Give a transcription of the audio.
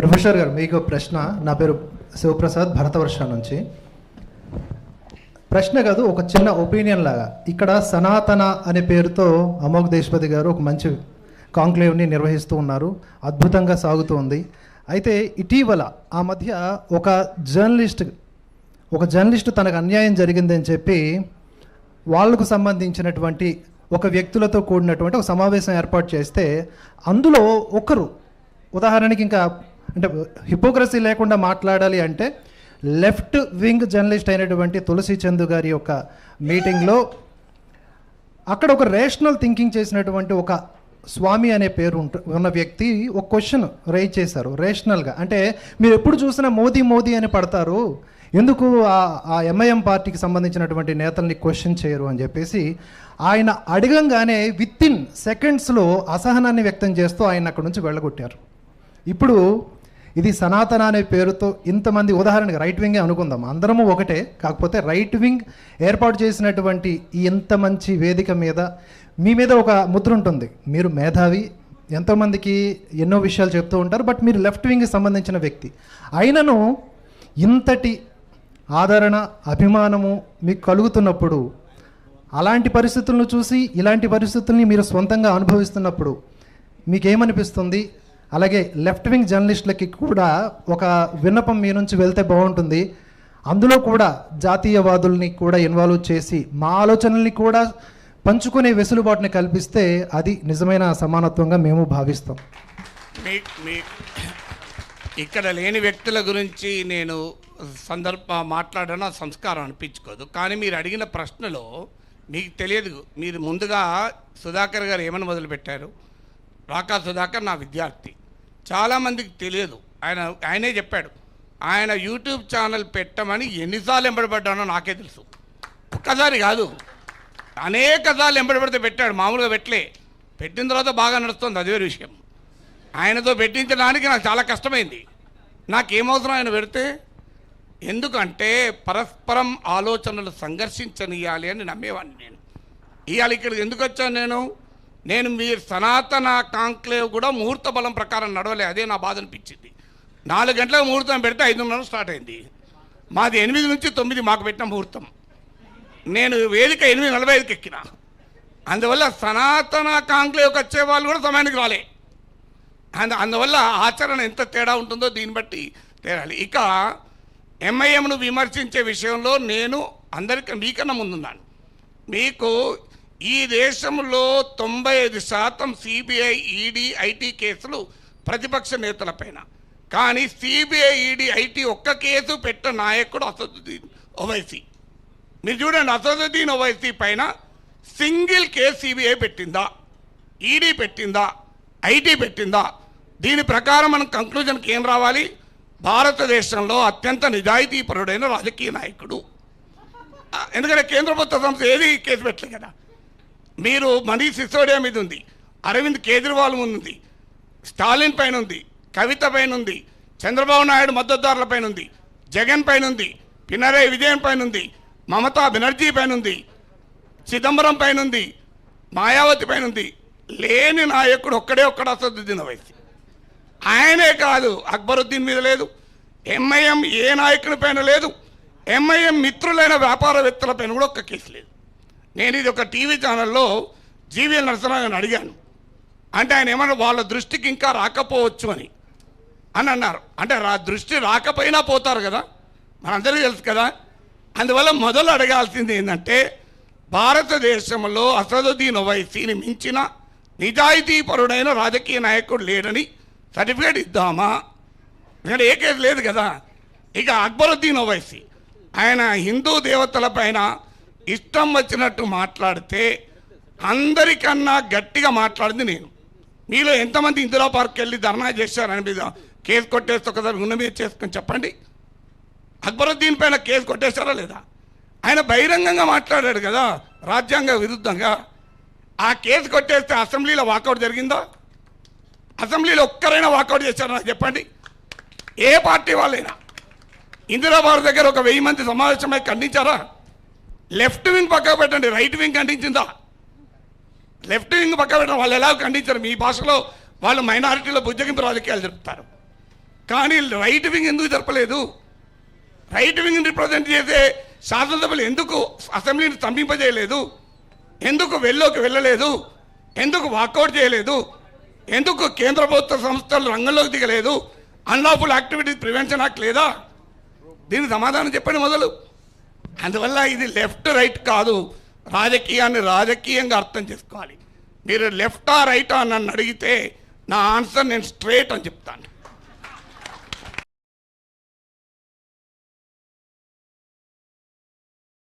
Professor గారు మీకు ప్రశ్న నా పేరు శివప్రసాద్ భరతవర్ష నుంచి. ప్రశ్న కాదు ఒక చిన్న ఒపీనియన్ లాగా. ఇక్కడ సనాతన అనే పేరుతో అమోఘ్ దేశపతి గారు ఒక మంచి కాంక్లేవ్ని నిర్వహిస్తూ ఉన్నారు అద్భుతంగా సాగుతోంది అయితే ఇటీవల ఆ మధ్య ఒక జర్నలిస్ట్ ఒక జర్నలిస్ట్ తనకు అన్యాయం జరిగిందని చెప్పి వాళ్ళకు సంబంధించినటువంటి ఒక వ్యక్తులతో కూడినటువంటి ఒక సమావేశం ఏర్పాటు చేస్తే అందులో ఒకరు ఉదాహరణకి ఇంకా అంటే హిపోక్రసీ లేకుండా మాట్లాడాలి అంటే లెఫ్ట్ వింగ్ జర్నలిస్ట్ అయినటువంటి తులసి చందు గారి యొక్క మీటింగ్లో అక్కడ ఒక రేషనల్ థింకింగ్ చేసినటువంటి ఒక స్వామి అనే పేరు ఉంటు ఉన్న వ్యక్తి ఒక క్వశ్చన్ రైజ్ చేశారు రేషనల్గా అంటే మీరు ఎప్పుడు చూసినా మోదీ మోదీ అని పడతారు. ఎందుకు ఆ- ఆ ఎంఐఎం పార్టీకి సంబంధించినటువంటి నేతల్ని క్వశ్చన్ చేయరు అని చెప్పేసి ఆయన అడగంగానే విత్ ఇన్ సెకండ్స్లో అసహనాన్ని వ్యక్తం చేస్తూ ఆయన అక్కడ నుంచి వెళ్ళగొట్టారు. ఇప్పుడు ఇది సనాతన అనే పేరుతో ఇంతమంది ఉదాహరణకి రైట్ వింగే అనుకుందాం అందరము ఒకటే కాకపోతే రైట్ వింగ్ ఏర్పాటు చేసినటువంటి ఈ ఇంత మంచి వేదిక మీద మీ మీద ఒక ముద్ర ఉంటుంది. మీరు మేధావి ఎంతోమందికి ఎన్నో విషయాలు చెప్తూ ఉంటారు బట్ మీరు లెఫ్ట్ వింగ్కి సంబంధించిన వ్యక్తి. అయినను ఇంతటి ఆదరణ అభిమానము మీకు కలుగుతున్నప్పుడు అలాంటి పరిస్థితులను చూసి ఇలాంటి పరిస్థితుల్ని మీరు సొంతంగా అనుభవిస్తున్నప్పుడు మీకేమనిపిస్తుంది? అలాగే లెఫ్ట్ వింగ్ జర్నలిస్టులకి కూడా ఒక విన్నపం మీ నుంచి వెళ్తే బాగుంటుంది. అందులో కూడా జాతీయవాదుల్ని కూడా ఇన్వాల్వ్ చేసి మా ఆలోచనల్ని కూడా పంచుకునే వెసులుబాటుని కల్పిస్తే అది నిజమైన సమానత్వంగా మేము భావిస్తాం. ఇక్కడ లేని వ్యక్తుల గురించి నేను సందర్భ మాట్లాడడం సంస్కారం అనిపించుకోదు. కానీ మీరు అడిగిన ప్రశ్నలో మీకు తెలియదు. మీరు ముందుగా సుధాకర్ గారు ఏమని మొదలుపెట్టారు? రాకా సుధాకర్ నా విద్యార్థి. చాలామందికి తెలియదు. ఆయన ఆయనే చెప్పాడు ఆయన యూట్యూబ్ ఛానల్ పెట్టమని ఎన్నిసార్లు వెంబడబడ్డానో నాకే తెలుసు. ఒక్కసారి కాదు అనేక సార్లు ఎంబడబడితే పెట్టాడు మామూలుగా పెట్టలే. పెట్టిన తర్వాత బాగా నడుస్తుంది అదే విషయం. ఆయనతో పెట్టించడానికి నాకు చాలా కష్టమైంది. నాకేమవసరం ఆయన పెడితే ఎందుకంటే పరస్పరం ఆలోచనలు సంఘర్షించనియాలి అని నమ్మేవాడిని నేను. ఇవాళ ఇక్కడికి ఎందుకు వచ్చాను నేను? నేను మీరు సనాతన కాంక్లేవ్ కూడా ముహూర్త బలం ప్రకారం నడవలే అదే నా బాధ అనిపించింది. నాలుగు గంటలకు ముహూర్తం పెడితే ఐదున్నర స్టార్ట్ అయింది. మాది ఎనిమిది నుంచి తొమ్మిది మాకు పెట్టిన ముహూర్తం. నేను వేదిక ఎనిమిది నలభై ఐదుకి ఎక్కిన. అందువల్ల సనాతన కాంక్లేవ్కి వచ్చే వాళ్ళు కూడా సమయానికి రాలే. అందు అందువల్ల ఆచరణ ఎంత తేడా ఉంటుందో దీన్ని బట్టి తేడాలి ఇక ఎంఐఎంను విమర్శించే విషయంలో నేను అందరికీ మీకన్నా ముందున్నాను. మీకు ఈ దేశంలో తొంభై ఐదు శాతం సిబిఐ ఈడీ ఐటీ కేసులు ప్రతిపక్ష నేతలపైన కానీ సిబిఐ ఈడీ ఐటీ ఒక్క కేసు పెట్ట నాయకుడు అసదుద్దీన్ ఓవైసీ. మీరు చూడండి అసదుద్దీన్ ఓవైసీ పైన సింగిల్ కేసు సిబిఐ పెట్టిందా? ఈడీ పెట్టిందా? ఐటీ పెట్టిందా? దీని ప్రకారం మనం కంక్లూజన్కి ఏం రావాలి? భారతదేశంలో అత్యంత నిజాయితీపరుడైన రాజకీయ నాయకుడు. ఎందుకంటే కేంద్ర ప్రభుత్వ సంస్థ ఏది కేసు పెట్టలేదు కదా? మీరు మనీష్ సిసోడియా మీద ఉంది అరవింద్ కేజ్రీవాల్ ముందు ఉంది స్టాలిన్ పైన ఉంది కవిత పైన ఉంది చంద్రబాబు నాయుడు మద్దతుదారుల పైన ఉంది జగన్ పైన ఉంది పినరయ్ విజయన్ పైన ఉంది మమతా బెనర్జీ పైన ఉంది చిదంబరం పైన ఉంది మాయావతి పైన ఉంది లేని నాయకుడు ఒక్కడే ఒక్కడ అసదుద్దీన్ వయసు ఆయనే కాదు అక్బరుద్దీన్ మీద లేదు ఎంఐఎం ఏ నాయకుడి పైన లేదు ఎంఐఎం మిత్రులైన వ్యాపారవేత్తల పైన కూడా ఒక్క కేసు లేదు. నేను ఇది ఒక టీవీ ఛానల్లో జీవీఎల్ నరసరావు అడిగాను. అంటే ఆయన ఏమన్నా వాళ్ళ దృష్టికి ఇంకా రాకపోవచ్చు అని అని అన్నారు అంటే రా దృష్టి రాకపోయినా పోతారు కదా. మనందరికీ తెలుసు కదా. అందువల్ల మొదలు అడగాల్సింది ఏంటంటే భారతదేశంలో అసదుద్దీన్ ఓవైసీని మించిన నిజాయితీపరుడైన రాజకీయ నాయకుడు లేడని సర్టిఫికేట్ ఇద్దామా? ఇక్కడ ఏ కేసు లేదు కదా. ఇక అక్బరుద్దీన్ ఓవైసీ. ఆయన హిందూ దేవతల పైన ఇష్టం వచ్చినట్టు మాట్లాడితే అందరికన్నా గట్టిగా మాట్లాడింది నేను. మీలో ఎంతమంది ఇందిరా పార్క్ వెళ్ళి ధర్నా చేశారని మీద కేసు కొట్టేస్తే ఒకసారి ఉన్న మీద చేసుకొని చెప్పండి. అక్బరుద్దీన్ పైన కేసు కొట్టేశారా లేదా? ఆయన బహిరంగంగా మాట్లాడాడు కదా రాజ్యాంగ విరుద్ధంగా. ఆ కేసు కొట్టేస్తే అసెంబ్లీలో వాకౌట్ జరిగిందా? అసెంబ్లీలో ఒక్కరైనా వాకౌట్ చేశారా నాకు చెప్పండి. ఏ పార్టీ వాళ్ళైనా? ఇందిరాబాద్ దగ్గర ఒక వెయ్యి మంది సమావేశమై ఖండించారా? లెఫ్ట్ వింగ్ పక్క పెట్టండి రైట్ వింగ్ ఖండించిందా? లెఫ్ట్ వింగ్ పక్క పెట్టడం వాళ్ళు ఎలా ఖండించారు? మీ భాషలో వాళ్ళు మైనారిటీలో బుజ్జగింపు రాజకీయాలు జరుపుతారు. కానీ రైట్ వింగ్ ఎందుకు జరపలేదు? రైట్ వింగ్ రిప్రజెంట్ చేసే శాసనసభలు ఎందుకు అసెంబ్లీని స్తంభింపజేయలేదు? ఎందుకు వెళ్ళోకి వెళ్ళలేదు? ఎందుకు వాకౌట్ చేయలేదు? ఎందుకు కేంద్ర ప్రభుత్వ సంస్థలు రంగంలోకి దిగలేదు? అన్లాఫుల్ యాక్టివిటీస్ ప్రివెన్షన్ యాక్ట్ లేదా? దీనికి సమాధానం చెప్పండి మొదలు. అందువల్ల ఇది లెఫ్ట్ రైట్ కాదు. రాజకీయాన్ని రాజకీయంగా అర్థం చేసుకోవాలి. మీరు లెఫ్టా రైటా అని నన్ను అడిగితే నా ఆన్సర్ నేను స్ట్రేట్ అని చెప్తాను.